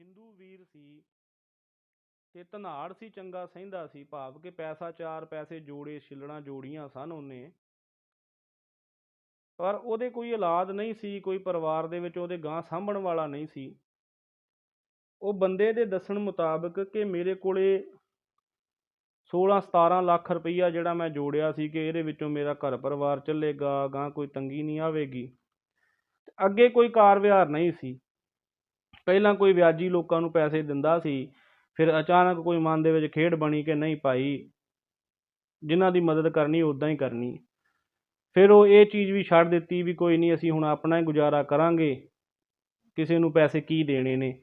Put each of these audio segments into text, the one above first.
ਹਿੰਦੂ ਵੀਰ ਸੀ ਤੇ ਧਨਾੜ ਸੀ, ਚੰਗਾ ਸਹਿੰਦਾ ਸੀ, ਭਾਵ ਕਿ ਪੈਸਾ ਚਾਰ ਪੈਸੇ ਜੋੜੇ ਛਿੱਲੜਾਂ ਜੋੜੀਆਂ ਸਨ ਉਹਨੇ। ਪਰ ਉਹਦੇ ਕੋਈ ਔਲਾਦ ਨਹੀਂ ਸੀ, ਕੋਈ ਪਰਿਵਾਰ ਦੇ ਵਿੱਚ ਉਹਦੇ ਗਾਂ ਸਾਂਭਣ ਵਾਲਾ ਨਹੀਂ ਸੀ। ਉਹ ਬੰਦੇ ਦੇ ਦੱਸਣ ਮੁਤਾਬਕ ਕਿ ਮੇਰੇ ਕੋਲੇ 16 17 ਲੱਖ ਰੁਪਈਆ ਜਿਹੜਾ ਮੈਂ ਜੋੜਿਆ ਸੀ ਕਿ ਇਹਦੇ ਵਿੱਚੋਂ ਮੇਰਾ ਘਰ ਪਰਿਵਾਰ ਚੱਲੇਗਾ ਗਾਂ ਕੋਈ ਤੰਗੀ ਨਹੀਂ ਆਵੇਗੀ। ਅੱਗੇ ਕੋਈ ਕਾਰ ਵਿਹਾਰ ਨਹੀਂ ਸੀ। ਪਹਿਲਾਂ ਕੋਈ ਵਿਆਜੀ ਲੋਕਾਂ ਨੂੰ ਪੈਸੇ ਦਿੰਦਾ ਸੀ, ਫਿਰ ਅਚਾਨਕ ਕੋਈ ਮਨ ਦੇ ਵਿੱਚ ਖੇਡ ਬਣੀ ਕਿ ਨਹੀਂ ਭਾਈ, ਜਿਨ੍ਹਾਂ ਦੀ ਮਦਦ ਕਰਨੀ ਉਦਾਂ ਹੀ ਕਰਨੀ। ਫਿਰ ਉਹ ਇਹ ਚੀਜ਼ ਵੀ ਛੱਡ ਦਿੱਤੀ ਵੀ ਕੋਈ ਨਹੀਂ, ਅਸੀਂ ਹੁਣ ਆਪਣਾ ਹੀ ਗੁਜ਼ਾਰਾ ਕਰਾਂਗੇ, ਕਿਸੇ ਨੂੰ ਪੈਸੇ ਕੀ ਦੇਣੇ ਨੇ।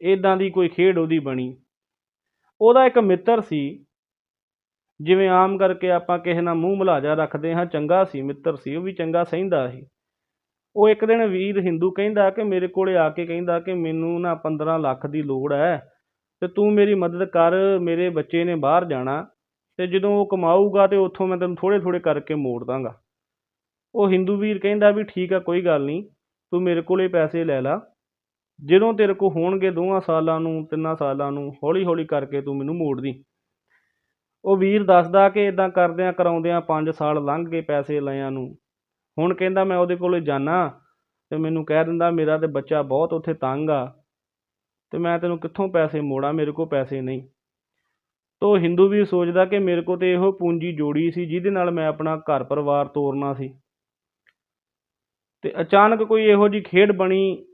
ਇਦਾਂ ਦੀ ਕੋਈ ਖੇਡ ਉਹਦੀ ਬਣੀ। ਉਹਦਾ ਇੱਕ ਮਿੱਤਰ ਸੀ, ਜਿਵੇਂ ਆਮ ਕਰਕੇ ਆਪਾਂ ਕਿਸੇ ਨਾਲ ਮੂੰਹ ਮਲਾਜਾ ਰੱਖਦੇ ਹਾਂ, ਚੰਗਾ ਸੀ, ਮਿੱਤਰ ਸੀ, ਉਹ ਵੀ ਚੰਗਾ ਸਹਿੰਦਾ ਸੀ। ਉਹ ਇੱਕ ਦਿਨ ਵੀਰ ਹਿੰਦੂ ਕਹਿੰਦਾ ਕਿ ਮੇਰੇ ਕੋਲੇ ਆ ਕੇ ਕਹਿੰਦਾ ਕਿ ਮੈਨੂੰ ਨਾ 15 ਲੱਖ ਦੀ ਲੋੜ ਹੈ ਤੇ ਤੂੰ ਮੇਰੀ ਮਦਦ ਕਰ, ਮੇਰੇ ਬੱਚੇ ਨੇ ਬਾਹਰ ਜਾਣਾ ਤੇ ਜਦੋਂ ਉਹ ਕਮਾਊਗਾ ਤੇ ਉੱਥੋਂ ਮੈਂ ਤੈਨੂੰ ਥੋੜੇ ਥੋੜੇ ਕਰਕੇ ਮੋੜ ਦਾਂਗਾ। ਉਹ ਹਿੰਦੂ ਵੀਰ ਕਹਿੰਦਾ ਵੀ ਠੀਕ ਆ, ਕੋਈ ਗੱਲ ਨਹੀਂ, ਤੂੰ ਮੇਰੇ ਕੋਲੇ ਪੈਸੇ ਲੈ ਲਾ। ਜਦੋਂ ਤੇਰੇ ਕੋਲ ਹੋਣਗੇ ਦੋਵਾਂ ਸਾਲਾਂ ਨੂੰ, ਤਿੰਨਾਂ ਸਾਲਾਂ ਨੂੰ ਹੌਲੀ ਹੌਲੀ ਕਰਕੇ ਤੂੰ ਮੈਨੂੰ ਮੋੜ ਦੀ। ਉਹ ਵੀਰ ਦੱਸਦਾ ਕਿ ਇਦਾਂ ਕਰਦਿਆਂ ਕਰਾਉਂਦਿਆਂ 5 ਸਾਲ ਲੰਘ ਗਏ ਪੈਸੇ ਲਿਆਂ ਨੂੰ। ਹੁਣ ਕਹਿੰਦਾ ਮੈਂ ਉਹਦੇ ਕੋਲ ਜਾਣਾ ਤੇ ਮੈਨੂੰ ਕਹਿ ਦਿੰਦਾ ਮੇਰਾ ਤੇ ਬੱਚਾ ਬਹੁਤ ਉੱਥੇ ਤੰਗ ਆ ਤੇ ਮੈਂ ਤੈਨੂੰ ਕਿੱਥੋਂ ਪੈਸੇ ਮੋੜਾਂ, ਮੇਰੇ ਕੋਲ ਪੈਸੇ ਨਹੀਂ। ਤੋ ਹਿੰਦੂ ਵੀ ਸੋਚਦਾ ਕਿ ਮੇਰੇ ਕੋਲ ਤੇ ਇਹੋ ਪੂੰਜੀ ਜੋੜੀ ਸੀ ਜਿਹਦੇ ਨਾਲ ਮੈਂ ਆਪਣਾ ਘਰ ਪਰਿਵਾਰ ਤੋਰਨਾ ਸੀ। ਤੇ ਅਚਾਨਕ ਕੋਈ ਇਹੋ ਜੀ ਖੇਡ ਬਣੀ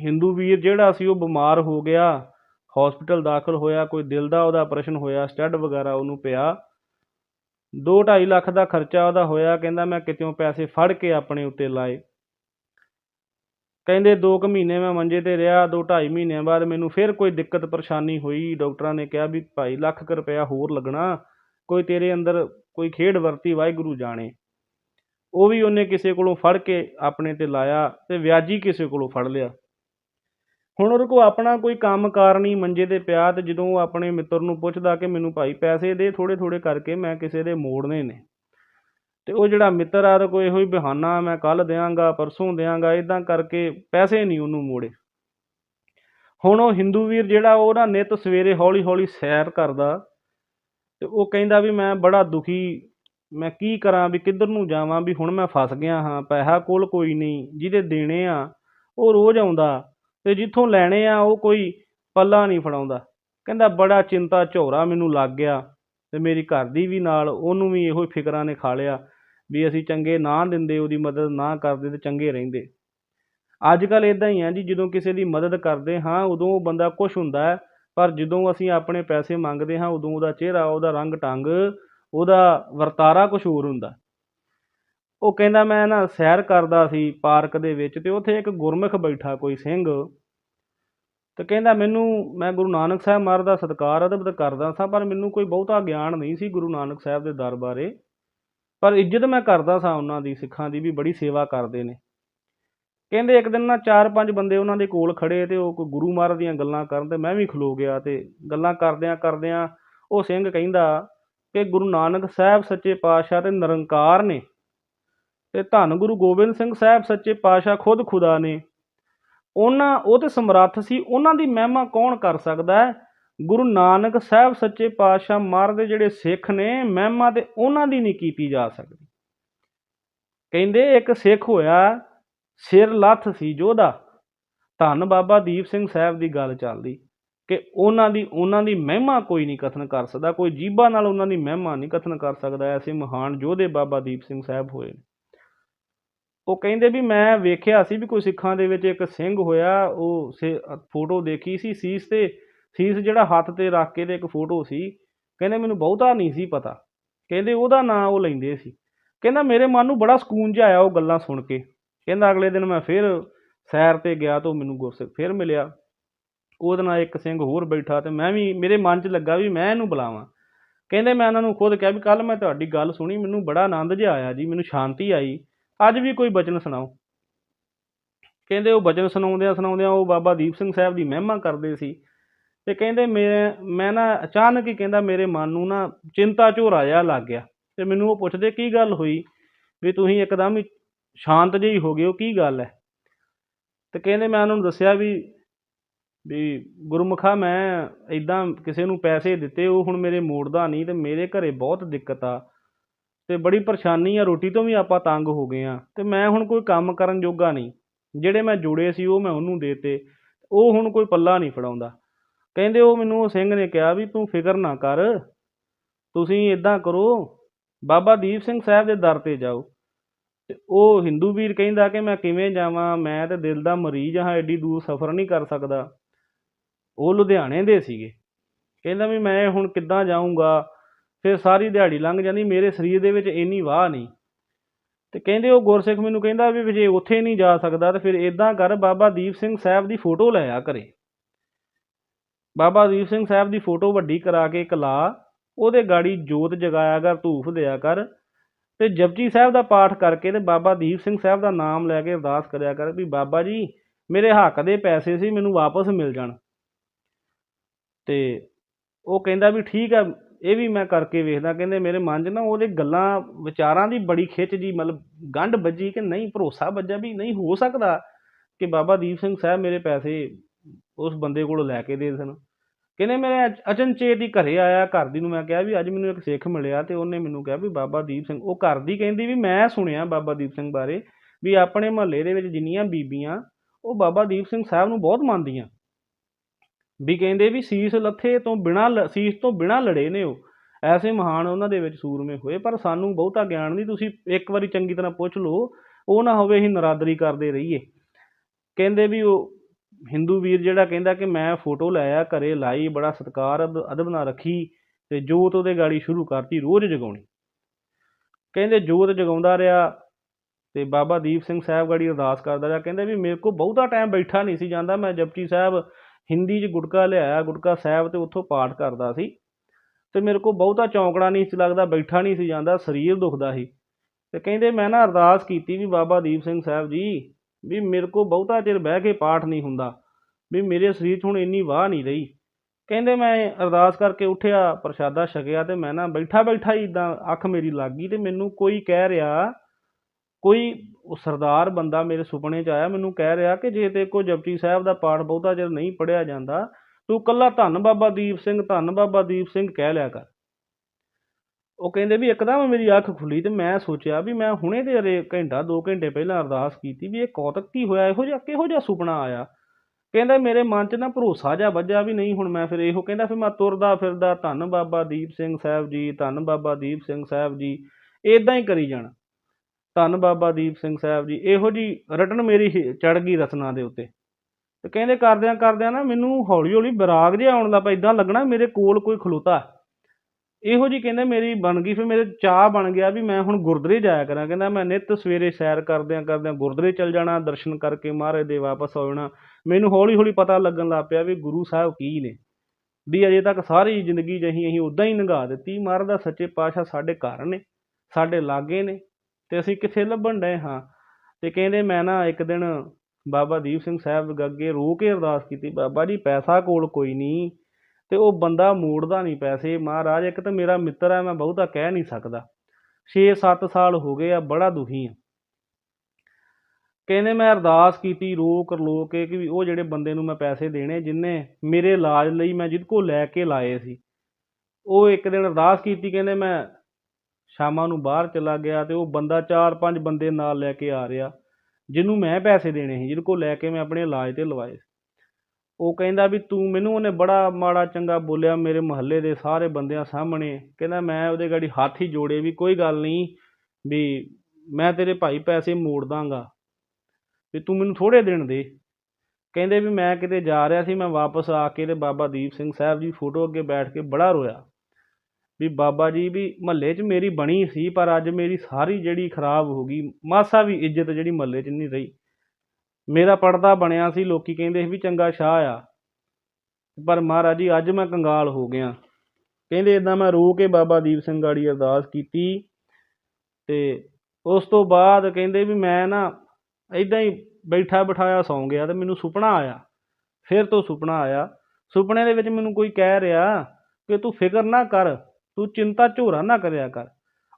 ਹਿੰਦੂ ਵੀਰ ਜਿਹੜਾ ਸੀ ਉਹ ਬਿਮਾਰ ਹੋ ਗਿਆ ਹਸਪੀਟਲ ਦਾਖਲ ਹੋਇਆ, ਕੋਈ ਦਿਲ ਦਾ ਉਹਦਾ ਆਪਰੇਸ਼ਨ ਹੋਇਆ ਸਟੱਡ ਵਗੈਰਾ ਉਹਨੂੰ ਪਿਆ। 2.5 ਲੱਖ ਦਾ ਖਰਚਾ ਉਹਦਾ ਹੋਇਆ, ਕਹਿੰਦਾ ਮੈਂ ਕਿਤੇੋਂ ਪੈਸੇ ਫੜ ਕੇ ਆਪਣੇ ਉੱਤੇ ਲਾਏ। ਕਹਿੰਦੇ 2 ਕੁ ਮਹੀਨੇ ਮੈਂ ਮੰਜੇ ਤੇ ਰਿਹਾ 2.5 ਮਹੀਨਿਆਂ ਬਾਅਦ ਮੈਨੂੰ ਫਿਰ ਕੋਈ ਦਿੱਕਤ ਪਰੇਸ਼ਾਨੀ ਹੋਈ। ਡਾਕਟਰਾਂ ਨੇ ਕਿਹਾ ਵੀ ਭਾਈ ਲੱਖ ਕੁ ਰੁਪਇਆ ਹੋਰ ਲੱਗਣਾ, ਕੋਈ ਤੇਰੇ ਅੰਦਰ ਕੋਈ ਖੇਡ ਵਰਤੀ ਵਾਹਿਗੁਰੂ ਜਾਣੇ। ਉਹ ਵੀ ਉਹਨੇ ਕਿਸੇ ਕੋਲੋਂ ਫੜ ਕੇ ਆਪਣੇ ਤੇ ਲਾਇਆ ਤੇ ਵਿਆਜੀ ਕਿਸੇ ਕੋਲੋਂ ਫੜ ਲਿਆ। ਹੁਣ ਉਹਦੇ ਕੋਲ ਆਪਣਾ ਕੋਈ ਕੰਮ ਕਾਰ ਨਹੀਂ, ਮੰਜੇ ਤੇ ਪਿਆ ਅਤੇ ਜਦੋਂ ਉਹ ਆਪਣੇ ਮਿੱਤਰ ਨੂੰ ਪੁੱਛਦਾ ਕਿ ਮੈਨੂੰ ਭਾਈ ਪੈਸੇ ਦੇ, ਥੋੜ੍ਹੇ ਥੋੜ੍ਹੇ ਕਰਕੇ ਮੈਂ ਕਿਸੇ ਦੇ ਮੋੜਨੇ ਨੇ ਅਤੇ ਉਹ ਜਿਹੜਾ ਮਿੱਤਰ ਆ, ਉਹਦਾ ਕੋਈ ਇਹੋ ਹੀ ਬਹਾਨਾ ਮੈਂ ਕੱਲ੍ਹ ਦਿਆਂਗਾ, ਪਰਸੋਂ ਦਿਆਂਗਾ ਇੱਦਾਂ ਕਰਕੇ ਪੈਸੇ ਨਹੀਂ ਉਹਨੂੰ ਮੋੜੇ। ਹੁਣ ਉਹ ਹਿੰਦੂ ਵੀਰ ਜਿਹੜਾ, ਉਹ ਨਾ ਨਿਤ ਸਵੇਰੇ ਹੌਲੀ ਹੌਲੀ ਸੈਰ ਕਰਦਾ ਤੇ ਉਹ ਕਹਿੰਦਾ ਵੀ ਮੈਂ ਬੜਾ ਦੁਖੀ, ਮੈਂ ਕੀ ਕਰਾਂ ਵੀ ਕਿੱਧਰ ਨੂੰ ਜਾਵਾਂ, ਵੀ ਹੁਣ ਮੈਂ ਫਸ ਗਿਆ ਹਾਂ, ਪੈਸਾ ਕੋਲ ਕੋਈ ਨਹੀਂ, ਜਿਹਦੇ ਦੇਣੇ ਆ, ਉਹ ਰੋਜ਼ ਆਉਂਦਾ। ਤੇ ਜਿੱਥੋਂ ਲੈਣੇ ਆ ਉਹ ਕੋਈ ਪੱਲਾ ਨਹੀਂ ਫੜਾਉਂਦਾ। ਕਹਿੰਦਾ, ਬੜਾ ਚਿੰਤਾ ਝੋਰਾ ਮੈਨੂੰ ਲੱਗ ਗਿਆ ਤੇ ਮੇਰੀ ਘਰ ਦੀ ਵੀ ਨਾਲ ਉਹਨੂੰ ਵੀ ਇਹੋ ਹੀ ਫਿਕਰਾਂ ਨੇ ਖਾ ਲਿਆ ਵੀ ਅਸੀਂ ਚੰਗੇ ਨਾ ਦਿੰਦੇ, ਉਹਦੀ ਮਦਦ ਨਾ ਕਰਦੇ ਤੇ ਚੰਗੇ ਰਹਿੰਦੇ। ਅੱਜ ਕੱਲ ਇਦਾਂ ਹੀ ਆ ਜੀ, ਜਦੋਂ ਕਿਸੇ ਦੀ ਮਦਦ ਕਰਦੇ ਹਾਂ, ਉਦੋਂ ਉਹ ਬੰਦਾ ਖੁਸ਼ ਹੁੰਦਾ ਹੈ, ਪਰ ਜਦੋਂ ਅਸੀਂ ਆਪਣੇ ਪੈਸੇ ਮੰਗਦੇ ਹਾਂ, ਉਦੋਂ ਉਹਦਾ ਚਿਹਰਾ, ਉਹਦਾ ਰੰਗ ਟੰਗ ਉਹਦਾ ਵਰਤਾਰਾ ਕੁਝ ਹੋਰ ਹੁੰਦਾ। ਉਹ ਕਹਿੰਦਾ ਮੈਂ ਨਾ ਸੈਰ ਕਰਦਾ ਸੀ ਪਾਰਕ ਦੇ ਵਿੱਚ ਤੇ ਉੱਥੇ ਇੱਕ ਗੁਰਮੁਖ ਬੈਠਾ ਕੋਈ ਸਿੰਘ। ਤੇ ਕਹਿੰਦਾ ਮੈਨੂੰ, ਮੈਂ ਗੁਰੂ ਨਾਨਕ ਸਾਹਿਬ ਮਹਾਰਾਜ ਦਾ ਸਤਿਕਾਰ ਅਦਬ ਕਰਦਾ ਸਾਂ, ਪਰ ਮੈਨੂੰ ਕੋਈ ਬਹੁਤਾ ਗਿਆਨ ਨਹੀਂ ਸੀ ਗੁਰੂ ਨਾਨਕ ਸਾਹਿਬ ਦੇ ਦਰ ਬਾਰੇ। ਪਰ ਇੱਜ਼ਤ ਮੈਂ ਕਰਦਾ ਸਾਂ ਉਹਨਾਂ ਦੀ, ਸਿੱਖਾਂ ਦੀ ਵੀ ਬੜੀ ਸੇਵਾ ਕਰਦੇ ਨੇ। ਕਹਿੰਦੇ ਇੱਕ ਦਿਨ ਨਾ ਚਾਰ ਪੰਜ ਬੰਦੇ ਉਹਨਾਂ ਦੇ ਕੋਲ ਖੜੇ ਤੇ ਉਹ ਕੋਈ ਗੁਰੂ ਮਹਾਰਾਜ ਦੀਆਂ ਗੱਲਾਂ ਕਰਨ ਤੇ ਮੈਂ ਵੀ ਖਲੋ ਗਿਆ ਤੇ ਗੱਲਾਂ ਕਰਦਿਆਂ ਕਰਦਿਆਂ ਉਹ ਸਿੰਘ ਕਹਿੰਦਾ ਕਿ ਗੁਰੂ ਨਾਨਕ ਸਾਹਿਬ ਸੱਚੇ ਪਾਤਸ਼ਾਹ ਤੇ ਨਿਰੰਕਾਰ ਨੇ। ਤੇ ਧੰਨ ਗੁਰੂ ਗੋਬਿੰਦ ਸਿੰਘ ਸਾਹਿਬ ਸੱਚੇ ਪਾਤਸ਼ਾਹ ਖੁਦ ਖੁਦਾ ਨੇ। ਉਹਨਾਂ, ਉਹ ਤੇ ਸਮਰੱਥ ਸੀ, ਉਹਨਾਂ ਦੀ ਮਹਿਮਾ ਕੌਣ ਕਰ ਸਕਦਾ ਹੈ? ਗੁਰੂ ਨਾਨਕ ਸਾਹਿਬ ਸੱਚੇ ਪਾਤਸ਼ਾਹ ਮਹਾਰਾਜ ਦੇ ਜਿਹੜੇ ਸਿੱਖ ਨੇ, ਮਹਿਮਾ ਤੇ ਉਹਨਾਂ ਦੀ ਨਹੀਂ ਕੀਤੀ ਜਾ ਸਕਦੀ। ਕਹਿੰਦੇ ਇੱਕ ਸਿੱਖ ਹੋਇਆ, ਸਿਰ ਲੱਥ ਸੀ ਜੋਧਾ ਧੰਨ ਬਾਬਾ ਦੀਪ ਸਿੰਘ ਸਾਹਿਬ ਦੀ ਗੱਲ ਚੱਲਦੀ ਕਿ ਉਹਨਾਂ ਦੀ ਉਹਨਾਂ ਦੀ ਮਹਿਮਾ ਕੋਈ ਨਹੀਂ ਕਥਨ ਕਰ ਸਕਦਾ, ਕੋਈ ਜੀਬਾ ਨਾਲ ਉਹਨਾਂ ਦੀ ਮਹਿਮਾ ਨਹੀਂ ਕਥਨ ਕਰ ਸਕਦਾ, ਐਸੇ ਮਹਾਨ ਯੋਧੇ ਬਾਬਾ ਦੀਪ ਸਿੰਘ ਸਾਹਿਬ ਹੋਏ ਨੇ। ਉਹ ਕਹਿੰਦੇ ਵੀ ਮੈਂ ਵੇਖਿਆ ਸੀ ਵੀ ਕੋਈ ਸਿੱਖਾਂ ਦੇ ਵਿੱਚ ਇੱਕ ਸਿੰਘ ਹੋਇਆ, ਉਹ ਫੋਟੋ ਦੇਖੀ ਸੀ ਸੀਸ ਤੇ, ਸੀਸ ਜਿਹੜਾ ਹੱਥ ਤੇ ਰੱਖ ਕੇ ਤੇ ਇੱਕ ਫੋਟੋ ਸੀ। ਕਹਿੰਦੇ ਮੈਨੂੰ ਬਹੁਤਾ ਨਹੀਂ ਸੀ ਪਤਾ। ਕਹਿੰਦੇ ਉਹਦਾ ਨਾਂ ਉਹ ਲੈਂਦੇ ਸੀ। ਕਹਿੰਦਾ ਮੇਰੇ ਮਨ ਨੂੰ ਬੜਾ ਸਕੂਨ ਜਿਹਾ ਆਇਆ ਉਹ ਗੱਲਾਂ ਸੁਣ ਕੇ। ਕਹਿੰਦਾ ਅਗਲੇ ਦਿਨ ਮੈਂ ਫਿਰ ਸੈਰ ਤੇ ਗਿਆ ਤਾਂ ਮੈਨੂੰ ਗੁਰਸਿੱਖ ਫਿਰ ਮਿਲਿਆ। ਉਹਦੇ ਨਾਲ ਇੱਕ ਸਿੰਘ ਹੋਰ ਬੈਠਾ ਤੇ ਮੈਂ ਵੀ, ਮੇਰੇ ਮਨ 'ਚ ਲੱਗਾ ਵੀ ਮੈਂ ਇਹਨੂੰ ਬੁਲਾਵਾਂ। ਕਹਿੰਦੇ ਮੈਂ ਇਹਨਾਂ ਨੂੰ ਖੁਦ ਕਿਹਾ ਵੀ ਕੱਲ ਮੈਂ ਤੁਹਾਡੀ ਗੱਲ ਸੁਣੀ, ਮੈਨੂੰ ਬੜਾ ਆਨੰਦ ਜਿਹਾ ਆਇਆ ਜੀ, ਮੈਨੂੰ ਸ਼ਾਂਤੀ ਆਈ। ਅੱਜ ਵੀ ਕੋਈ ਬਚਨ ਸੁਣਾਓ। ਕਹਿੰਦੇ ਉਹ ਬਚਨ ਸੁਣਾਉਂਦਿਆਂ ਸੁਣਾਉਂਦਿਆਂ ਉਹ ਬਾਬਾ ਦੀਪ ਸਿੰਘ ਸਾਹਿਬ ਦੀ ਮਹਿਮਾ ਕਰਦੇ ਸੀ। ਤੇ ਕਹਿੰਦੇ ਮੈਂ ਮੈਂ ਨਾ ਅਚਾਨਕ ਹੀ ਕਹਿੰਦਾ ਮੇਰੇ ਮਨ ਨੂੰ ਨਾ ਚਿੰਤਾ ਝੋਰਾ ਜਿਹਾ ਲੱਗ ਗਿਆ। ਤੇ ਮੈਨੂੰ ਉਹ ਪੁੱਛਦੇ, ਕੀ ਗੱਲ ਹੋਈ? ਵੀ ਤੁਸੀਂ ਇੱਕਦਮ ਹੀ ਸ਼ਾਂਤ ਜਿਹੀ ਹੋ ਗਏ ਹੋ, ਕੀ ਗੱਲ ਹੈ? ਤੇ ਕਹਿੰਦੇ ਮੈਂ ਉਹਨਾਂ ਨੂੰ ਦੱਸਿਆ ਵੀ ਵੀ ਗੁਰਮੁਖਾ ਮੈਂ ਇਦਾਂ ਕਿਸੇ ਨੂੰ ਪੈਸੇ ਦਿੱਤੇ, ਉਹ ਹੁਣ ਮੇਰੇ ਮੋੜਦਾ ਨਹੀਂ ਤੇ ਮੇਰੇ ਘਰੇ ਬਹੁਤ ਦਿੱਕਤ ਆ। ਅਤੇ ਬੜੀ ਪਰੇਸ਼ਾਨੀ ਆ, ਰੋਟੀ ਤੋਂ ਵੀ ਆਪਾਂ ਤੰਗ ਹੋ ਗਏ ਹਾਂ ਅਤੇ ਮੈਂ ਹੁਣ ਕੋਈ ਕੰਮ ਕਰਨ ਜੋਗਾ ਨਹੀਂ। ਜਿਹੜੇ ਮੈਂ ਜੋੜੇ ਸੀ, ਉਹ ਮੈਂ ਉਹਨੂੰ ਦੇਤੇ। ਉਹ ਹੁਣ ਕੋਈ ਪੱਲਾ ਨਹੀਂ ਫੜਾਉਂਦਾ। ਕਹਿੰਦੇ ਉਹ ਮੈਨੂੰ, ਉਹ ਸਿੰਘ ਨੇ ਕਿਹਾ ਵੀ ਤੂੰ ਫਿਕਰ ਨਾ ਕਰ। ਤੁਸੀਂ ਇੱਦਾਂ ਕਰੋ, ਬਾਬਾ ਦੀਪ ਸਿੰਘ ਸਾਹਿਬ ਦੇ ਦਰ ਤੇ ਜਾਓ। ਤੇ ਉਹ ਹਿੰਦੂ ਵੀਰ ਕਹਿੰਦਾ ਕਿ ਮੈਂ ਕਿਵੇਂ ਜਾਵਾਂ? ਮੈਂ ਤੇ ਦਿਲ ਦਾ ਮਰੀਜ਼ ਹਾਂ, ਐਡੀ ਦੂਰ ਸਫ਼ਰ ਨਹੀਂ ਕਰ ਸਕਦਾ। ਉਹ ਲੁਧਿਆਣੇ ਦੇ ਸੀਗੇ। ਕਹਿੰਦਾ ਵੀ ਮੈਂ ਹੁਣ ਕਿੱਦਾਂ ਜਾਊਂਗਾ? ਫਿਰ ਸਾਰੀ ਦਿਹਾੜੀ ਲੰਘ ਜਾਂਦੀ, ਮੇਰੇ ਸਰੀਰ ਦੇ ਵਿੱਚ ਇੰਨੀ ਵਾਹ ਨਹੀਂ। ਤੇ ਕਹਿੰਦੇ ਉਹ ਗੁਰਸਿੱਖ ਮੈਨੂੰ ਕਹਿੰਦਾ ਵੀ ਜੇ ਉੱਥੇ ਨਹੀਂ ਜਾ ਸਕਦਾ ਤੇ ਫਿਰ ਇਦਾਂ ਕਰ, ਬਾਬਾ ਦੀਪ ਸਿੰਘ ਸਾਹਿਬ ਦੀ ਫੋਟੋ ਲੈ ਆ ਘਰੇ। ਬਾਬਾ ਦੀਪ ਸਿੰਘ ਸਾਹਿਬ ਦੀ ਫੋਟੋ ਵੱਡੀ ਕਰਾ ਕੇ ਇੱਕ ਲਾ, ਉਹਦੇ ਗਾੜੀ ਜੋਤ ਜਗਾਇਆ ਕਰ, ਧੂਫ ਦਿਆ ਕਰ ਤੇ ਜਪਜੀ ਸਾਹਿਬ ਦਾ ਪਾਠ ਕਰਕੇ ਤੇ ਬਾਬਾ ਦੀਪ ਸਿੰਘ ਸਾਹਿਬ ਦਾ ਨਾਮ ਲੈ ਕੇ ਅਰਦਾਸ ਕਰਿਆ ਕਰ ਵੀ ਬਾਬਾ ਜੀ, ਮੇਰੇ ਹੱਕ ਦੇ ਪੈਸੇ ਸੀ, ਮੈਨੂੰ ਵਾਪਸ ਮਿਲ ਜਾਣ। ਤੇ ਉਹ ਕਹਿੰਦਾ ਵੀ ਠੀਕ ਆ ਇਹ ਵੀ ਮੈਂ ਕਰਕੇ ਵੇਖਦਾ, ਕਹਿੰਦੇ ਮੇਰੇ ਮਨ 'ਚ ਨਾ ਉਹਦੇ ਗੱਲਾਂ, ਵਿਚਾਰਾਂ ਦੀ ਬੜੀ ਖਿੱਚ ਜੀ, ਮਤਲਬ ਗੰਢ ਵੱਜੀ ਕਿ ਨਹੀਂ, ਭਰੋਸਾ ਵੱਜਾ ਵੀ ਨਹੀਂ, ਹੋ ਸਕਦਾ ਕਿ ਬਾਬਾ ਦੀਪ ਸਿੰਘ ਸਾਹਿਬ ਮੇਰੇ ਪੈਸੇ ਉਸ ਬੰਦੇ ਕੋਲੋਂ ਲੈ ਕੇ ਦੇ ਦੇਣ। ਕਹਿੰਦੇ ਮੈਂ ਅਚ- ਅਚਨਚੇਤ ਦੀ ਘਰੇ ਆਇਆ, ਘਰ ਦੀ ਨੂੰ ਮੈਂ ਕਿਹਾ ਵੀ ਅੱਜ ਮੈਨੂੰ ਇੱਕ ਸਿੱਖ ਮਿਲਿਆ ਤੇ ਉਹਨੇ ਮੈਨੂੰ ਕਿਹਾ ਵੀ ਬਾਬਾ ਦੀਪ ਸਿੰਘ, ਉਹ ਘਰ ਦੀ ਕਹਿੰਦੀ ਵੀ ਮੈਂ ਸੁਣਿਆ ਬਾਬਾ ਦੀਪ ਸਿੰਘ ਬਾਰੇ ਵੀ ਆਪਣੇ ਮਹੱਲੇ ਦੇ ਵਿੱਚ ਜਿੰਨੀਆਂ ਬੀਬੀਆਂ, ਉਹ ਬਾਬਾ ਦੀਪ ਸਿੰਘ ਸਾਹਿਬ ਨੂੰ ਬਹੁਤ ਮੰਨਦੀਆਂ। ਵੀ ਕਹਿੰਦੇ ਵੀ ਸੀਸ ਲੱਥੇ ਤੋਂ ਬਿਨਾ ਸੀਸ ਤੋਂ ਬਿਨਾ ਲੜੇ ਨੇ ਉਹ। ਐਸੇ ਮਹਾਨ ਉਹਨਾਂ ਦੇ ਵਿੱਚ ਸੂਰਮੇ ਹੋਏ, ਪਰ ਸਾਨੂੰ ਬਹੁਤਾ ਗਿਆਨ ਨਹੀਂ। ਤੁਸੀਂ ਇੱਕ ਵਾਰੀ ਚੰਗੀ ਤਰ੍ਹਾਂ ਪੁੱਛ ਲਓ, ਉਹ ਨਾ ਹੋਵੇ ਹੀ ਨਰਾਦਰੀ ਕਰਦੇ ਰਹੀਏ। ਕਹਿੰਦੇ ਵੀ ਉਹ ਹਿੰਦੂ ਵੀਰ ਜਿਹੜਾ ਕਹਿੰਦਾ ਕਿ ਮੈਂ ਫੋਟੋ ਲਾਇਆ ਘਰੇ ਲਾਈ, ਬੜਾ ਸਤਿਕਾਰ, ਅਦ- ਅਦਬ ਨਾਲ ਰੱਖੀ ਤੇ ਜੋਤ ਉਹਦੇ ਗਾੜੀ ਸ਼ੁਰੂ ਕਰਤੀ ਰੋਜ਼ ਜਗਾਉਣੀ। ਕਹਿੰਦੇ ਜੋਤ ਜਗਾਉਂਦਾ ਰਿਹਾ ਤੇ ਬਾਬਾ ਦੀਪ ਸਿੰਘ ਸਾਹਿਬ ਗਾੜੀ ਅਰਦਾਸ ਕਰਦਾ ਰਿਹਾ। ਕਹਿੰਦੇ ਵੀ ਮੇਰੇ ਕੋਲ ਬਹੁਤਾ ਟਾਈਮ ਬੈਠਾ ਨਹੀਂ ਸੀ ਜਾਂਦਾ, ਮੈਂ ਜਪਜੀ ਸਾਹਿਬ ਹਿੰਦੀ 'ਚ ਗੁਟਕਾ ਲਿਆਇਆ, ਗੁਟਕਾ ਸਾਹਿਬ ਤੇ ਉੱਥੋਂ ਪਾਠ ਕਰਦਾ ਸੀ। ਤੇ ਮੇਰੇ ਕੋਲ ਬਹੁਤਾ ਚੌਂਕੜਾ ਨਹੀਂ ਸੀ ਲੱਗਦਾ, ਬੈਠਾ ਨਹੀਂ ਸੀ ਜਾਂਦਾ, ਸਰੀਰ ਦੁਖਦਾ ਸੀ। ਤੇ ਕਹਿੰਦੇ ਮੈਂ ਨਾ ਅਰਦਾਸ ਕੀਤੀ ਵੀ ਬਾਬਾ ਦੀਪ ਸਿੰਘ ਸਾਹਿਬ ਜੀ, ਵੀ ਮੇਰੇ ਕੋਲ ਬਹੁਤਾ ਚਿਰ ਬਹਿ ਕੇ ਪਾਠ ਨਹੀਂ ਹੁੰਦਾ, ਵੀ ਮੇਰੇ ਸਰੀਰ 'ਚ ਹੁਣ ਇੰਨੀ ਵਾਹ ਨਹੀਂ ਰਹੀ। ਕਹਿੰਦੇ ਮੈਂ ਅਰਦਾਸ ਕਰਕੇ ਉੱਠਿਆ, ਪ੍ਰਸ਼ਾਦਾ ਛਕਿਆ ਤੇ ਮੈਂ ਨਾ ਬੈਠਾ ਬੈਠਾ ਹੀ ਇਦਾਂ ਅੱਖ ਮੇਰੀ ਲੱਗ ਗਈ ਤੇ ਮੈਨੂੰ ਕੋਈ ਕਹਿ ਰਿਹਾ ਕੋਈ ਸਰਦਾਰ ਬੰਦਾ ਮੇਰੇ ਸੁਪਨੇ 'ਚ ਆਇਆ, ਮੈਨੂੰ ਕਹਿ ਰਿਹਾ ਕਿ ਜੇ ਤੇ ਕੋ ਜਪਜੀ ਸਾਹਿਬ ਦਾ ਪਾਠ ਬਹੁਤਾ ਚਿਰ ਨਹੀਂ ਪੜਿਆ ਜਾਂਦਾ, ਤੂੰ ਕੱਲਾ ਧੰਨ ਬਾਬਾ ਦੀਪ ਸਿੰਘ, ਧੰਨ ਬਾਬਾ ਦੀਪ ਸਿੰਘ ਕਹਿ ਲਿਆ ਕਰ। ਉਹ ਕਹਿੰਦੇ ਵੀ ਇੱਕਦਮ ਮੇਰੀ ਅੱਖ ਖੁੱਲੀ ਤੇ ਮੈਂ ਸੋਚਿਆ ਵੀ ਮੈਂ ਹੁਣੇ ਤੇ ਅਰੇ ਘੰਟਾ 2 ਘੰਟੇ ਪਹਿਲਾਂ ਅਰਦਾਸ ਕੀਤੀ ਵੀ ਇਹ ਕੌਤਕ ਕੀ ਹੋਇਆ, ਇਹੋ ਜਿਹਾ ਕਿਹੋ ਜਿਹਾ ਸੁਪਨਾ ਆਇਆ? ਕਹਿੰਦਾ ਮੇਰੇ ਮਨ 'ਚ ਨਾ ਭਰੋਸਾ ਜਿਹਾ ਵੱਜਿਆ ਵੀ ਨਹੀਂ ਹੁਣ ਮੈਂ ਫਿਰ ਇਹੋ ਕਹਿੰਦਾ ਫਿਰ ਮੈਂ ਤੁਰਦਾ ਫਿਰਦਾ ਧੰਨ ਬਾਬਾ ਦੀਪ ਸਿੰਘ ਸਾਹਿਬ ਜੀ, ਧੰਨ ਬਾਬਾ ਦੀਪ ਸਿੰਘ ਸਾਹਿਬ ਜੀ ਇਦਾਂ ਹੀ ਕਰੀ ਜਾਣਾ। ਧੰਨ ਬਾਬਾ ਦੀਪ ਸਿੰਘ ਸਾਹਿਬ ਜੀ। ਇਹੋ ਜੀ ਰਟਨ ਮੇਰੀ ਚੜ ਗਈ ਰਸਨਾ ਦੇ ਉੱਤੇ। ਤੇ ਕਹਿੰਦੇ ਕਰਦਿਆਂ ਕਰਦਿਆਂ ਨਾ ਮੈਨੂੰ ਹੌਲੀ ਹੌਲੀ ਵਿਰਾਗ ਜਿਹਾ ਆਉਣ ਲੱਗਾ ਇਦਾਂ ਲੱਗਣਾ ਮੇਰੇ ਕੋਲ ਕੋਈ ਖਲੋਤਾ। ਇਹੋ ਜੀ ਕਹਿੰਦੇ ਮੇਰੀ ਬਣ ਗਈ, ਫਿਰ ਮੇਰੇ ਚਾਹ ਬਣ ਗਿਆ ਵੀ ਮੈਂ ਹੁਣ ਗੁਰਦੁਆਰੇ ਜਾਇਆ ਕਰਾਂ। ਕਹਿੰਦਾ ਮੈਂ ਨਿੱਤ ਸਵੇਰੇ ਸੈਰ ਕਰਦਿਆਂ ਕਰਦਿਆਂ ਗੁਰਦੁਆਰੇ ਚਲ ਜਾਣਾ, ਦਰਸ਼ਨ ਕਰਕੇ ਮਹਾਰਾਜ ਦੇ ਵਾਪਸ ਆ ਜਾਣਾ ਮੈਨੂੰ ਹੌਲੀ ਹੌਲੀ ਪਤਾ ਲੱਗਣ ਲੱਗ ਪਿਆ ਵੀ ਗੁਰੂ ਸਾਹਿਬ ਕੀ ਨੇ। ਵੀ ਅਜੇ ਤੱਕ ਸਾਰੀ ਜ਼ਿੰਦਗੀ ਜਹੀਂ ਅਸੀਂ ਉਦਾਂ ਹੀ ਲੰਘਾ ਦਿੱਤੀ। ਮਹਾਰਾਜ ਦਾ ਸੱਚੇ ਪਾਤਸ਼ਾਹ ਸਾਡੇ ਘਰ ਨੇ, ਸਾਡੇ ਲਾਗੇ ਨੇ। ਅਤੇ ਅਸੀਂ ਕਿੱਥੇ ਲੱਭਣ ਡਏ ਹਾਂ? ਅਤੇ ਕਹਿੰਦੇ ਮੈਂ ਨਾ ਇੱਕ ਦਿਨ ਬਾਬਾ ਦੀਪ ਸਿੰਘ ਸਾਹਿਬ ਅੱਗੇ ਰੋ ਕੇ ਅਰਦਾਸ ਕੀਤੀ, ਬਾਬਾ ਜੀ ਪੈਸਾ ਕੋਲ ਕੋਈ ਨਹੀਂ ਅਤੇ ਉਹ ਬੰਦਾ ਮੋੜਦਾ ਨਹੀਂ ਪੈਸੇ। ਮਹਾਰਾਜ, ਇੱਕ ਤਾਂ ਮੇਰਾ ਮਿੱਤਰ ਹੈ ਮੈਂ ਬਹੁਤਾ ਕਹਿ ਨਹੀਂ ਸਕਦਾ। 6-7 ਸਾਲ ਹੋ ਗਏ ਆ, ਬੜਾ ਦੁਖੀ ਆ। ਕਹਿੰਦੇ ਮੈਂ ਅਰਦਾਸ ਕੀਤੀ ਰੋ ਕਰਲੋ ਕੇ ਕਿ ਵੀ ਉਹ ਜਿਹੜੇ ਬੰਦੇ ਨੂੰ ਮੈਂ ਪੈਸੇ ਦੇਣੇ, ਜਿੰਨੇ ਮੇਰੇ ਇਲਾਜ ਲਈ ਮੈਂ ਜਿਹਦੇ ਕੋਲ ਲੈ ਕੇ ਲਾਏ ਸੀ। ਉਹ ਇੱਕ ਦਿਨ ਅਰਦਾਸ ਕੀਤੀ, ਕਹਿੰਦੇ ਮੈਂ ਸ਼ਾਮਾਂ ਨੂੰ ਬਾਹਰ ਚਲਾ ਗਿਆ ਤੇ ਉਹ ਬੰਦਾ ਚਾਰ ਪੰਜ ਬੰਦੇ ਨਾਲ ਲੈ ਕੇ ਆ ਰਿਹਾ, ਜਿਹਨੂੰ ਮੈਂ ਪੈਸੇ ਦੇਣੇ ਸੀ, ਜਿਹਦੇ ਕੋਲ ਲੈ ਕੇ ਮੈਂ ਆਪਣੇ ਇਲਾਜ ਤੇ ਲਵਾਏ। ਉਹ ਕਹਿੰਦਾ ਵੀ ਤੂੰ ਮੈਨੂੰ ਉਹਨੇ ਬੜਾ ਮਾੜਾ ਚੰਗਾ ਬੋਲਿਆ ਮੇਰੇ ਮੁਹੱਲੇ ਦੇ ਸਾਰੇ ਬੰਦਿਆਂ ਸਾਹਮਣੇ। ਕਹਿੰਦਾ ਮੈਂ ਉਹਦੇ ਗਾੜੀ ਹੱਥ ਹੀ ਜੋੜੇ ਵੀ ਕੋਈ ਗੱਲ ਨਹੀਂ ਵੀ ਮੈਂ ਤੇਰੇ ਭਾਈ ਪੈਸੇ ਮੋੜ ਦਾਂਗਾ, ਵੀ ਤੂੰ ਮੈਨੂੰ ਥੋੜੇ ਦਿਨ ਦੇ। ਕਹਿੰਦੇ ਵੀ ਮੈਂ ਕਿਤੇ ਜਾ ਰਿਹਾ ਸੀ, ਮੈਂ ਵਾਪਸ ਆ ਕੇ ਤੇ ਬਾਬਾ ਦੀਪ ਸਿੰਘ ਸਾਹਿਬ ਦੀ ਫੋਟੋ ਅੱਗੇ ਬੈਠ ਕੇ ਬੜਾ ਰੋਇਆ। ਵੀ ਬਾਬਾ ਜੀ ਵੀ ਮਹੱਲੇ 'ਚ ਮੇਰੀ ਬਣੀ ਸੀ, ਪਰ ਅੱਜ ਮੇਰੀ ਸਾਰੀ ਜਿਹੜੀ ਖਰਾਬ ਹੋ ਗਈ, ਮਾਸਾ ਵੀ ਇੱਜ਼ਤ ਜਿਹੜੀ ਮਹੱਲੇ 'ਚ ਨਹੀਂ ਰਹੀ। ਮੇਰਾ ਪੜਦਾ ਬਣਿਆ ਸੀ, ਲੋਕੀ ਕਹਿੰਦੇ ਸੀ ਵੀ ਚੰਗਾ ਸ਼ਾਹ ਆ। ਪਰ ਮਹਾਰਾਜ ਜੀ, ਅੱਜ ਮੈਂ ਕੰਗਾਲ ਹੋ ਗਿਆ। ਕਹਿੰਦੇ ਇਦਾਂ ਮੈਂ ਰੋ ਕੇ ਬਾਬਾ ਦੀਪ ਸਿੰਘ ਗਾੜੀ ਅਰਦਾਸ ਕੀਤੀ ਤੇ ਉਸ ਤੋਂ ਬਾਅਦ ਕਹਿੰਦੇ ਵੀ ਮੈਂ ਨਾ ਇਦਾਂ ਹੀ ਬੈਠਾ ਬਿਠਾਇਆ ਸੌਂ ਗਿਆ ਤੇ ਮੈਨੂੰ ਸੁਪਨਾ ਆਇਆ। ਫਿਰ ਤੋਂ ਸੁਪਨਾ ਆਇਆ। ਸੁਪਨੇ ਦੇ ਵਿੱਚ ਮੈਨੂੰ ਕੋਈ ਕਹਿ ਰਿਹਾ ਕਿ ਤੂੰ ਫਿਕਰ ਨਾ ਕਰ। ਤੂੰ ਚਿੰਤਾ ਝੋਰਾ ਨਾ ਕਰਿਆ ਕਰ।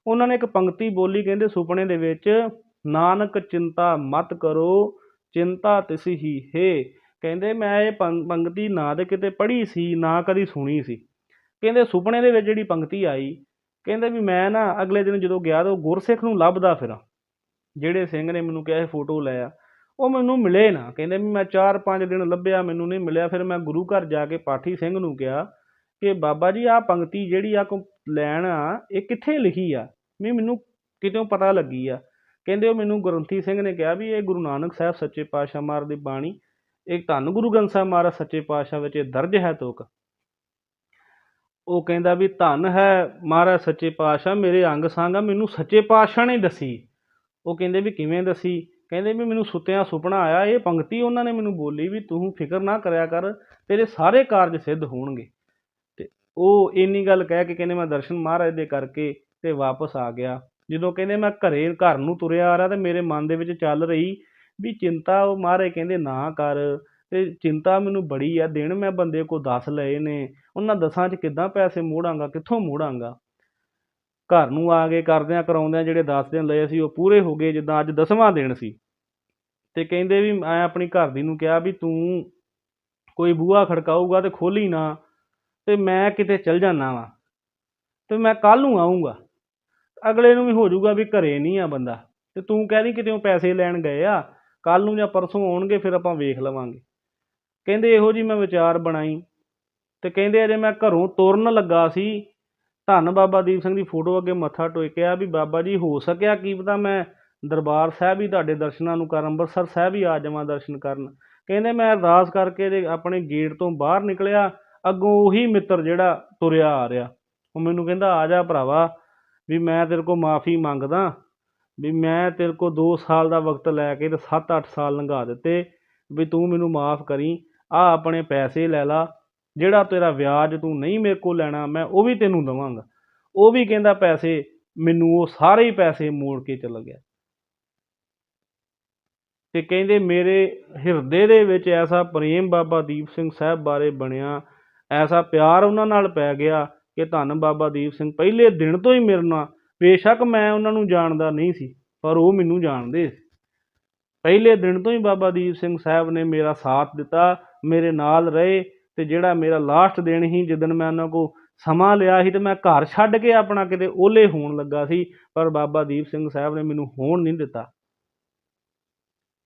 ਉਹਨਾਂ ਨੇ ਇੱਕ ਪੰਕਤੀ ਬੋਲੀ ਕਹਿੰਦੇ, ਸੁਪਨੇ ਦੇ ਵਿੱਚ, ਨਾਨਕ ਚਿੰਤਾ ਮਤ ਕਰੋ, ਚਿੰਤਾ ਤਿਸ ਹੀ ਹੈ। ਕਹਿੰਦੇ, ਮੈਂ ਇਹ ਪੰ- ਪੰਕਤੀ ਨਾ ਤੇ ਕਿਤੇ ਪੜ੍ਹੀ ਸੀ, ਨਾ ਕਦੀ ਸੁਣੀ ਸੀ। ਕਹਿੰਦੇ, ਸੁਪਨੇ ਦੇ ਵਿੱਚ ਜਿਹੜੀ ਪੰਕਤੀ ਆਈ, ਕਹਿੰਦੇ ਵੀ ਮੈਂ ਨਾ ਅਗਲੇ ਦਿਨ ਜਦੋਂ ਗਿਆ ਤਾਂ ਉਹ ਗੁਰਸਿੱਖ ਨੂੰ ਲੱਭਦਾ ਫਿਰਾਂ। ਜਿਹੜੇ ਸਿੰਘ ਨੇ ਮੈਨੂੰ ਕਿਹਾ ਇਹ ਫੋਟੋ ਲੈ ਆ, ਉਹ ਮੈਨੂੰ ਮਿਲੇ ਨਾ। ਕਹਿੰਦੇ ਵੀ ਮੈਂ 4-5 ਦਿਨ ਲੱਭਿਆ, ਮੈਨੂੰ ਨਹੀਂ ਮਿਲਿਆ। ਫਿਰ ਮੈਂ ਗੁਰੂ ਘਰ ਜਾ ਕੇ ਪਾਠੀ ਸਿੰਘ ਨੂੰ ਕਿਹਾ ਕਿ ਬਾਬਾ ਜੀ, ਆਹ ਪੰਕਤੀ ਜਿਹੜੀ ਆ ਕੋ ਲੈਣ ਆ, ਇਹ ਕਿੱਥੇ ਲਿਖੀ ਆ? ਵੀ ਮੈਨੂੰ ਕਿਤੋਂ ਪਤਾ ਲੱਗੀ ਆ। ਕਹਿੰਦੇ ਉਹ ਮੈਨੂੰ ਗੁਰੰਥੀ ਸਿੰਘ ਨੇ ਕਿਹਾ ਵੀ ਇਹ ਗੁਰੂ ਨਾਨਕ ਸਾਹਿਬ ਸੱਚੇ ਪਾਤਸ਼ਾਹ ਮਹਾਰਾਜ ਦੀ ਬਾਣੀ, ਇਹ ਧੰਨ ਗੁਰੂ ਗ੍ਰੰਥ ਸਾਹਿਬ ਮਹਾਰਾਜ ਸੱਚੇ ਪਾਤਸ਼ਾਹ ਵਿੱਚ ਇਹ ਦਰਜ ਹੈ ਤੋਕ। ਉਹ ਕਹਿੰਦਾ ਵੀ ਧੰਨ ਹੈ ਮਹਾਰਾਜ ਸੱਚੇ ਪਾਤਸ਼ਾਹ, ਮੇਰੇ ਅੰਗ ਸੰਗ ਆ, ਮੈਨੂੰ ਸੱਚੇ ਪਾਤਸ਼ਾਹ ਨੇ ਦੱਸੀ। ਉਹ ਕਹਿੰਦੇ ਵੀ ਕਿਵੇਂ ਦੱਸੀ? ਕਹਿੰਦੇ ਵੀ ਮੈਨੂੰ ਸੁੱਤਿਆਂ ਸੁਪਨਾ ਆਇਆ, ਇਹ ਪੰਕਤੀ ਉਹਨਾਂ ਨੇ ਮੈਨੂੰ ਬੋਲੀ ਵੀ ਤੂੰ ਫਿਕਰ ਨਾ ਕਰਿਆ ਕਰ, ਤੇਰੇ ਸਾਰੇ ਕਾਰਜ ਸਿੱਧ ਹੋਣਗੇ। ਉਹ ਇੰਨੀ ਗੱਲ ਕਹਿ ਕੇ ਕਹਿੰਦੇ ਮੈਂ ਦਰਸ਼ਨ ਮਹਾਰਾਜ ਦੇ ਕਰਕੇ ਤੇ ਵਾਪਸ ਆ ਗਿਆ। ਜਦੋਂ ਕਹਿੰਦੇ ਮੈਂ ਘਰੇ, ਘਰ ਨੂੰ ਤੁਰਿਆ ਆ ਰਿਹਾ ਤੇ ਮੇਰੇ ਮਨ ਦੇ ਵਿੱਚ ਚੱਲ ਰਹੀ ਵੀ ਚਿੰਤਾ, ਉਹ ਮਹਾਰਾਜ ਕਹਿੰਦੇ ਨਾ ਕਰ ਤੇ ਚਿੰਤਾ ਮੈਨੂੰ ਬੜੀ ਆ, ਦਿਨ ਮੈਂ ਬੰਦੇ ਕੋ ਦੱਸ ਲਏ ਨੇ, ਉਹਨਾਂ ਦਸਾਂ 'ਚ ਕਿੱਦਾਂ ਪੈਸੇ ਮੋੜਾਂਗਾ, ਕਿੱਥੋਂ ਮੋੜਾਂਗਾ? ਘਰ ਨੂੰ ਆ ਕੇ ਕਰਦਿਆਂ ਕਰਾਉਂਦਿਆਂ ਜਿਹੜੇ 10 ਦਿਨ ਲਏ ਸੀ, ਉਹ ਪੂਰੇ ਹੋ ਗਏ, ਜਿੱਦਾਂ ਅੱਜ ਦਸਵਾਂ ਦਿਨ ਸੀ। ਤੇ ਕਹਿੰਦੇ ਵੀ ਮੈਂ ਆਪਣੀ ਘਰ ਦੀ ਨੂੰ ਕਿਹਾ ਵੀ ਤੂੰ ਕੋਈ ਬੂਹਾ ਖੜਕਾਊਗਾ ਤੇ ਖੋਲੀ ਨਾ। ਤੇ ਮੈਂ ਕਿਤੇ ਚਲ ਜਾਣਾ ਵਾਂ। ਤੇ ਮੈਂ ਕੱਲ ਨੂੰ ਆਉਂਗਾ ਅਗਲੇ ਨੂੰ ਵੀ ਹੋ ਜਾਊਗਾ ਵੀ ਘਰੇ ਨਹੀਂ ਆ ਬੰਦਾ। ਤੇ ਤੂੰ ਕਹਿ ਕਿਤੇ ਪੈਸੇ ਲੈਣ ਗਏ ਆ ਕੱਲ ਨੂੰ ਜਾਂ ਪਰਸੋਂ ਆਉਣਗੇ, ਫਿਰ ਆਪਾਂ ਵੇਖ ਲਵਾਂਗੇ। ਕਹਿੰਦੇ ਇਹੋ ਜੀ ਮੈਂ ਵਿਚਾਰ ਬਣਾਈ। ਤੇ ਕਹਿੰਦੇ ਅਜੇ ਮੈਂ ਘਰੋਂ ਤੁਰਨ ਲੱਗਾ ਸੀ। ਧੰਨ ਬਾਬਾ ਦੀਪ ਸਿੰਘ ਦੀ ਫੋਟੋ ਅੱਗੇ ਮੱਥਾ ਟੇਕਿਆ ਵੀ ਬਾਬਾ ਜੀ ਹੋ ਸਕਿਆ ਕੀ ਪਤਾ ਮੈਂ ਦਰਬਾਰ ਸਾਹਿਬ ਹੀ ਤੁਹਾਡੇ ਦਰਸ਼ਨਾਂ ਨੂੰ ਕਰ, ਅੰਮ੍ਰਿਤਸਰ ਸਾਹਿਬ ਹੀ ਆ ਜਾਵਾਂ ਦਰਸ਼ਨ ਕਰਨ। ਕਹਿੰਦੇ ਮੈਂ ਅਰਦਾਸ ਕਰਕੇ ਤੇ ਆਪਣੇ ਗੇਟ ਤੋਂ ਬਾਹਰ ਨਿਕਲਿਆ। ਅੱਗੋਂ ਉਹੀ ਮਿੱਤਰ ਜਿਹੜਾ ਤੁਰਿਆ ਆ ਰਿਹਾ। ਉਹ ਮੈਨੂੰ ਕਹਿੰਦਾ, ਆ ਜਾ ਭਰਾਵਾ, ਵੀ ਮੈਂ ਤੇਰੇ ਕੋਲ ਮਾਫੀ ਮੰਗਦਾ, ਵੀ ਮੈਂ ਤੇਰੇ ਕੋਲ 2 ਸਾਲ ਦਾ ਵਕਤ ਲੈ ਕੇ ਤੇ 7-8 ਸਾਲ ਲੰਘਾ ਦਿੱਤੇ, ਵੀ ਤੂੰ ਮੈਨੂੰ ਮਾਫ ਕਰੀ ਆ ਆਪਣੇ ਪੈਸੇ ਲੈ ਲਾ, ਜਿਹੜਾ ਤੇਰਾ ਵਿਆਜ ਤੂੰ ਨਹੀਂ ਮੇਰੇ ਕੋਲ ਲੈਣਾ, ਮੈਂ ਉਹ ਵੀ ਤੈਨੂੰ ਦਵਾਂਗਾ। ਉਹ ਵੀ ਕਹਿੰਦਾ, ਪੈਸੇ ਮੈਨੂੰ ਉਹ ਸਾਰੇ ਹੀ ਪੈਸੇ ਮੋੜ ਕੇ ਚਲਾ ਗਿਆ। ਤੇ ਕਹਿੰਦੇ, ਮੇਰੇ ਹਿਰਦੇ ਦੇ ਵਿੱਚ ਐਸਾ ਪ੍ਰੇਮ ਬਾਬਾ ਦੀਪ ਸਿੰਘ ਸਾਹਿਬ ਬਾਰੇ ਬਣਿਆ ਐਸਾ ਪਿਆਰ ਉਹਨਾਂ ਨਾਲ ਪੈ ਗਿਆ ਕਿ ਧੰਨ ਬਾਬਾ ਦੀਪ ਸਿੰਘ ਪਹਿਲੇ ਦਿਨ ਤੋਂ ਹੀ ਮੇਰੇ ਨਾਲ, ਬੇਸ਼ੱਕ ਮੈਂ ਉਹਨਾਂ ਨੂੰ ਜਾਣਦਾ ਨਹੀਂ ਸੀ, ਪਰ ਉਹ ਮੈਨੂੰ ਜਾਣਦੇ ਸੀ। ਪਹਿਲੇ ਦਿਨ ਤੋਂ ਹੀ ਬਾਬਾ ਦੀਪ ਸਿੰਘ ਸਾਹਿਬ ਨੇ ਮੇਰਾ ਸਾਥ ਦਿੱਤਾ, ਮੇਰੇ ਨਾਲ ਰਹੇ ਤੇ ਜਿਹੜਾ ਮੇਰਾ ਲਾਸਟ ਦਿਨ ਸੀ, ਜਿੱਦਣ ਮੈਂ ਉਹਨਾਂ ਕੋ ਸਮਾਂ ਲਿਆ ਸੀ ਤੇ ਮੈਂ ਘਰ ਛੱਡ ਕੇ ਆਪਣਾ ਕਿਤੇ ਓਲੇ ਹੋਣ ਲੱਗਾ ਸੀ, ਪਰ ਬਾਬਾ ਦੀਪ ਸਿੰਘ ਸਾਹਿਬ ਨੇ ਮੈਨੂੰ ਹੋਣ ਨਹੀਂ ਦਿੱਤਾ।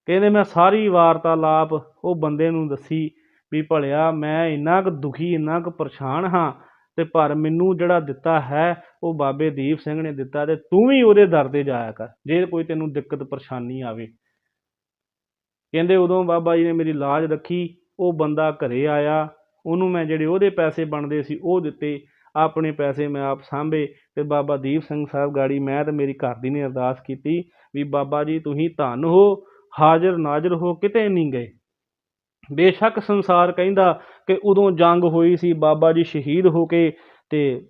ਕਹਿੰਦੇ ਮੈਂ ਸਾਰੀ ਵਾਰਤਾਲਾਪ ਉਹ ਬੰਦੇ ਨੂੰ ਦੱਸੀ ਵੀ ਭਲਿਆ ਮੈਂ ਇੰਨਾ ਕੁ ਦੁਖੀ, ਇੰਨਾ ਕੁ ਪਰੇਸ਼ਾਨ ਹਾਂ ਤੇ ਪਰ ਮੈਨੂੰ ਜਿਹੜਾ ਦਿੱਤਾ ਹੈ, ਉਹ ਬਾਬੇ ਦੀਪ ਸਿੰਘ ਨੇ ਦਿੱਤਾ ਤੇ ਤੂੰ ਵੀ ਉਹਦੇ ਦਰ ਤੇ ਜਾਇਆ ਕਰ, ਜੇ ਕੋਈ ਤੈਨੂੰ ਦਿੱਕਤ, ਪਰੇਸ਼ਾਨੀ ਆਵੇ। ਕਹਿੰਦੇ ਉਦੋਂ ਬਾਬਾ ਜੀ ਨੇ ਮੇਰੀ ਲਾਜ ਰੱਖੀ, ਉਹ ਬੰਦਾ ਘਰੇ ਆਇਆ, ਉਹਨੂੰ ਮੈਂ ਜਿਹੜੇ ਉਹਦੇ ਪੈਸੇ ਬਣਦੇ ਸੀ, ਉਹ ਦਿੱਤੇ, ਆਪਣੇ ਪੈਸੇ ਮੈਂ ਆਪ ਸਾਂਭੇ ਤੇ ਬਾਬਾ ਦੀਪ ਸਿੰਘ ਸਾਹਿਬ ਗਾੜੀ ਮੈਂ ਤੇ ਮੇਰੀ ਘਰ ਦੀ ਨੇ ਅਰਦਾਸ ਕੀਤੀ ਵੀ ਬਾਬਾ ਜੀ ਤੁਸੀਂ ਧੰਨ ਹੋ ਹਾਜ਼ਰ ਨਾਜ਼ਰ ਹੋ ਕਿਤੇ ਨਹੀਂ ਗਏ। ਬੇਸ਼ੱਕ ਸੰਸਾਰ ਕਹਿੰਦਾ ਕਿ ਉਦੋਂ ਜੰਗ ਹੋਈ ਸੀ, ਬਾਬਾ ਜੀ ਸ਼ਹੀਦ ਹੋ ਕੇ ਤੇ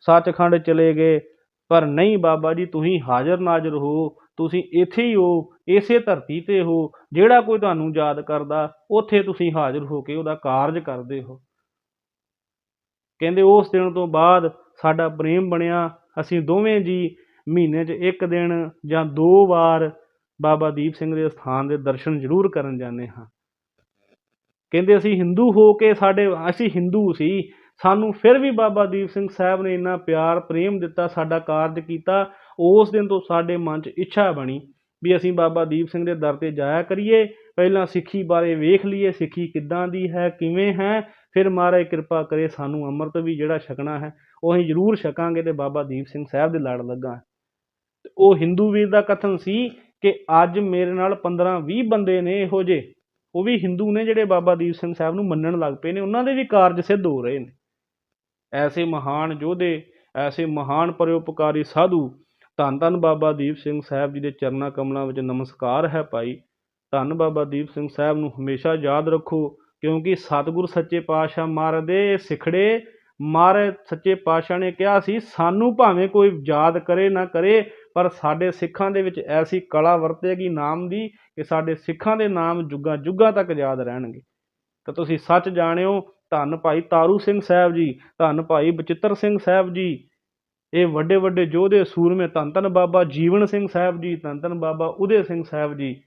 ਸੱਚਖੰਡ ਚਲੇ ਗਏ। ਪਰ ਨਹੀਂ ਬਾਬਾ ਜੀ, ਤੁਸੀਂ ਹਾਜ਼ਰ ਨਾਜ਼ਰ ਹੋ, ਤੁਸੀਂ ਇੱਥੇ ਹੀ ਹੋ, ਇਸੇ ਧਰਤੀ ਤੇ ਹੋ, ਜਿਹੜਾ ਕੋਈ ਤੁਹਾਨੂੰ ਯਾਦ ਕਰਦਾ, ਉੱਥੇ ਤੁਸੀਂ ਹਾਜ਼ਰ ਹੋ ਕੇ ਉਹਦਾ ਕਾਰਜ ਕਰਦੇ ਹੋ। ਕਹਿੰਦੇ ਉਸ ਦਿਨ ਤੋਂ ਬਾਅਦ ਸਾਡਾ ਪ੍ਰੇਮ ਬਣਿਆ। ਅਸੀਂ ਦੋਵੇਂ ਜੀ ਮਹੀਨੇ 'ਚ ਇੱਕ ਦਿਨ ਜਾਂ ਦੋ ਵਾਰ ਬਾਬਾ ਦੀਪ ਸਿੰਘ ਦੇ ਸਥਾਨ ਦੇ ਦਰਸ਼ਨ ਜ਼ਰੂਰ ਕਰਨ ਜਾਂਦੇ ਹਾਂ। ਕਹਿੰਦੇ ਅਸੀਂ ਹਿੰਦੂ ਹੋ ਕੇ ਸਾਡੇ, ਅਸੀਂ ਹਿੰਦੂ ਸੀ। ਸਾਨੂੰ ਫਿਰ ਵੀ ਬਾਬਾ ਦੀਪ ਸਿੰਘ ਸਾਹਿਬ ਨੇ ਇੰਨਾ ਪਿਆਰ, ਪ੍ਰੇਮ ਦਿੱਤਾ, ਸਾਡਾ ਕਾਰਜ ਕੀਤਾ। ਉਸ ਦਿਨ ਤੋਂ ਸਾਡੇ ਮਨ 'ਚ ਇੱਛਾ ਬਣੀ ਵੀ ਅਸੀਂ ਬਾਬਾ ਦੀਪ ਸਿੰਘ ਦੇ ਦਰ ਤੇ ਜਾਇਆ ਕਰੀਏ। ਪਹਿਲਾਂ ਸਿੱਖੀ ਬਾਰੇ ਵੇਖ ਲਈਏ, ਸਿੱਖੀ ਕਿੱਦਾਂ ਦੀ ਹੈ, ਕਿਵੇਂ ਹੈ। ਫਿਰ ਮਹਾਰਾਜ ਕਿਰਪਾ ਕਰੇ ਸਾਨੂੰ ਅੰਮ੍ਰਿਤ ਵੀ ਜਿਹੜਾ ਛਕਣਾ ਹੈ, ਉਹ ਅਸੀਂ ਜ਼ਰੂਰ ਛਕਾਂਗੇ ਤੇ ਬਾਬਾ ਦੀਪ ਸਿੰਘ ਸਾਹਿਬ ਦੇ ਲੜ ਲੱਗਾ। ਉਹ ਹਿੰਦੂ ਵੀਰ ਦਾ ਕਥਨ ਸੀ ਕਿ ਅੱਜ ਮੇਰੇ ਨਾਲ 15 20 ਬੰਦੇ ਨੇ ਇਹੋ ਜੇ ਉਹ ਵੀ ਹਿੰਦੂ ਨੇ ਜਿਹੜੇ ਬਾਬਾ ਦੀਪ ਸਿੰਘ ਸਾਹਿਬ ਨੂੰ ਮੰਨਣ ਲੱਗ ਪਏ ਨੇ, ਉਹਨਾਂ ਦੇ ਵੀ ਕਾਰਜ ਸਿੱਧ ਹੋ ਰਹੇ ਨੇ। ਐਸੇ ਮਹਾਨ ਯੋਧੇ, ਐਸੇ ਮਹਾਨ ਪਰਉਪਕਾਰੀ ਸਾਧੂ, ਧੰਨ ਧੰਨ ਬਾਬਾ ਦੀਪ ਸਿੰਘ ਸਾਹਿਬ ਜੀ ਦੇ ਚਰਨਾਂ ਕਮਲਾਂ ਵਿੱਚ ਨਮਸਕਾਰ ਹੈ ਭਾਈ। ਧੰਨ ਬਾਬਾ ਦੀਪ ਸਿੰਘ ਸਾਹਿਬ ਨੂੰ ਹਮੇਸ਼ਾ ਯਾਦ ਰੱਖੋ, ਕਿਉਂਕਿ ਸਤਿਗੁਰ ਸੱਚੇ ਪਾਤਸ਼ਾਹ ਮਹਾਰਾਜ ਦੇ ਸਿਖੜੇ ਮਹਾਰਾਜ ਸੱਚੇ ਪਾਤਸ਼ਾਹ ਨੇ ਕਿਹਾ ਸੀ, ਸਾਨੂੰ ਭਾਵੇਂ ਕੋਈ ਯਾਦ ਕਰੇ ਨਾ ਕਰੇ ਪਰ ਸਾਡੇ ਸਿੱਖਾਂ ਦੇ ਵਿੱਚ ਐਸੀ ਕਲਾ ਵਰਤੇਗੀ ਨਾਮ ਦੀ ਕਿ ਸਾਡੇ ਸਿੱਖਾਂ ਦੇ ਨਾਮ ਜੁਗਾਂ ਜੁਗਾਂ ਤੱਕ ਯਾਦ ਰਹਿਣਗੇ। ਤਾਂ ਤੁਸੀਂ ਸੱਚ ਜਾਣਿਓ, ਧੰਨ ਭਾਈ ਤਾਰੂ ਸਿੰਘ ਸਾਹਿਬ ਜੀ, ਧੰਨ ਭਾਈ ਬਚਿੱਤਰ ਸਿੰਘ ਸਾਹਿਬ ਜੀ, ਇਹ ਵੱਡੇ ਵੱਡੇ ਯੋਧੇ, ਸੂਰਮੇ ਧੰਨ ਧੰਨ ਬਾਬਾ ਜੀਵਨ ਸਿੰਘ ਸਾਹਿਬ ਜੀ, ਧੰਨ ਧੰਨ ਬਾਬਾ ਉਦੇ ਸਿੰਘ ਸਾਹਿਬ ਜੀ,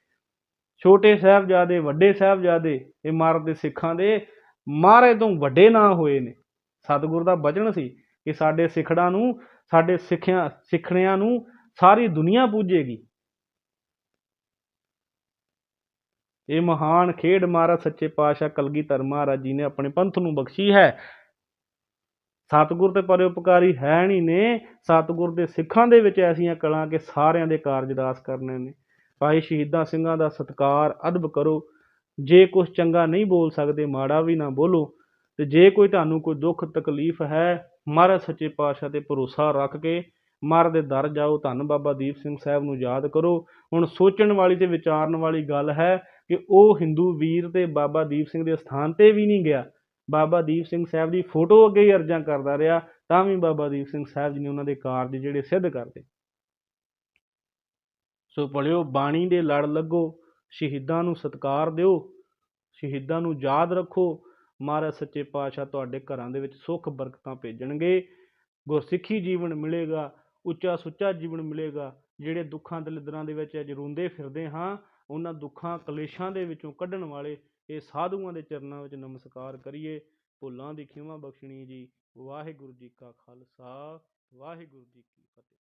ਛੋਟੇ ਸਾਹਿਬਜ਼ਾਦੇ, ਵੱਡੇ ਸਾਹਿਬਜ਼ਾਦੇ, ਇਹ ਮਹਾਰਾਜ ਦੇ ਸਿੱਖਾਂ ਦੇ ਮਹਾਰਾਜ ਤੋਂ ਵੱਡੇ ਨਾਂ ਹੋਏ ਨੇ। ਸਤਿਗੁਰ ਦਾ ਬਚਨ ਸੀ ਕਿ ਸਾਡੇ ਸਿੱਖੜਾਂ ਨੂੰ, ਸਾਡੇ ਸਿੱਖਿਆ, ਸਿੱਖਣਿਆਂ ਨੂੰ ਸਾਰੀ ਦੁਨੀਆ ਪੂਜੇਗੀ। ਇਹ ਮਹਾਨ ਖੇਡ ਮਹਾਰਾਜ, ਸੱਚੇ ਪਾਤਸ਼ਾਹ ਕਲਗੀਧਰ ਮਹਾਰਾਜ ਜੀ ਨੇ ਆਪਣੇ ਪੰਥ ਨੂੰ ਬਖਸ਼ੀ ਹੈ। ਸਤਿਗੁਰ ਤੇ ਪਰਉਪਕਾਰੀ ਹੈ ਨਹੀਂ ਨੇ। ਸਤਿਗੁਰ ਦੇ ਸਿੱਖਾਂ ਦੇ ਵਿੱਚ ਐਸੀਆਂ ਕਲਾਂ ਕਿ ਸਾਰਿਆਂ ਦੇ ਕਾਰਜ ਦਾਸ ਕਰਨੇ ਨੇ। ਭਾਈ ਸ਼ਹੀਦਾਂ ਸਿੰਘਾਂ ਦਾ ਸਤਿਕਾਰ ਅਦਬ ਕਰੋ। ਜੇ ਕੁਝ ਚੰਗਾ ਨਹੀਂ ਬੋਲ ਸਕਦੇ, ਮਾੜਾ ਵੀ ਨਾ ਬੋਲੋ। ਤੇ ਜੇ ਕੋਈ ਤੁਹਾਨੂੰ ਕੋਈ ਦੁੱਖ ਤਕਲੀਫ ਹੈ, ਮਹਾਰਾਜ ਸੱਚੇ ਪਾਤਸ਼ਾਹ ਤੇ ਭਰੋਸਾ ਰੱਖ ਕੇ ਮਹਾਰਾਜ ਦੇ ਦਰ ਜਾਓ। ਧੰਨ ਬਾਬਾ ਦੀਪ ਸਿੰਘ ਸਾਹਿਬ ਨੂੰ ਯਾਦ ਕਰੋ। ਹੁਣ ਸੋਚਣ ਵਾਲੀ ਤੇ ਵਿਚਾਰਨ ਵਾਲੀ ਗੱਲ ਹੈ ਕਿ ਉਹ ਹਿੰਦੂ ਵੀਰ ਤੇ ਬਾਬਾ ਦੀਪ ਸਿੰਘ ਦੇ ਸਥਾਨ ਤੇ ਵੀ ਨਹੀਂ ਗਿਆ। ਬਾਬਾ ਦੀਪ ਸਿੰਘ ਸਾਹਿਬ ਦੀ ਫੋਟੋ ਅੱਗੇ ਹੀ ਅਰਜ਼ਾਂ ਕਰਦਾ ਰਿਹਾ, ਤਾਂ ਵੀ ਬਾਬਾ ਦੀਪ ਸਿੰਘ ਸਾਹਿਬ ਜੀ ਨੇ ਉਹਨਾਂ ਦੇ ਕਾਰਜ ਜਿਹੜੇ ਸਿੱਧ ਕਰਦੇ ਸੋ ਭਲਿਓ, ਬਾਣੀ ਦੇ ਲੜ ਲੱਗੋ, ਸ਼ਹੀਦਾਂ ਨੂੰ ਸਤਿਕਾਰ ਦਿਓ, ਸ਼ਹੀਦਾਂ ਨੂੰ ਯਾਦ ਰੱਖੋ। ਮਹਾਰਾਜ ਸੱਚੇ ਪਾਤਸ਼ਾਹ ਤੁਹਾਡੇ ਘਰਾਂ ਦੇ ਵਿੱਚ ਸੁੱਖ ਬਰਕਤਾਂ ਭੇਜਣਗੇ। ਗੁਰਸਿੱਖੀ ਜੀਵਨ ਮਿਲੇਗਾ। ਉੱਚਾ ਸੁੱਚਾ ਜੀਵਨ ਮਿਲੇਗਾ। ਜਿਹੜੇ ਦੁੱਖਾਂ ਦਲਿੱਦਰਾਂ ਦੇ ਵਿੱਚ ਅੱਜ ਰੋਂਦੇ ਫਿਰਦੇ ਹਾਂ, ਉਹਨਾਂ ਦੁੱਖਾਂ ਕਲੇਸ਼ਾਂ ਦੇ ਵਿੱਚੋਂ ਕੱਢਣ ਵਾਲੇ ਇਹ ਸਾਧੂਆਂ ਦੇ ਚਰਨਾਂ ਵਿੱਚ ਨਮਸਕਾਰ ਕਰੀਏ। ਭੁੱਲਾਂ ਦੀ ਖਿਮਾ ਬਖਸ਼ਣੀ ਜੀ। ਵਾਹਿਗੁਰੂ ਜੀ ਕਾ ਖਾਲਸਾ। ਵਾਹਿਗੁਰੂ ਜੀ ਕੀ ਫਤਿਹ।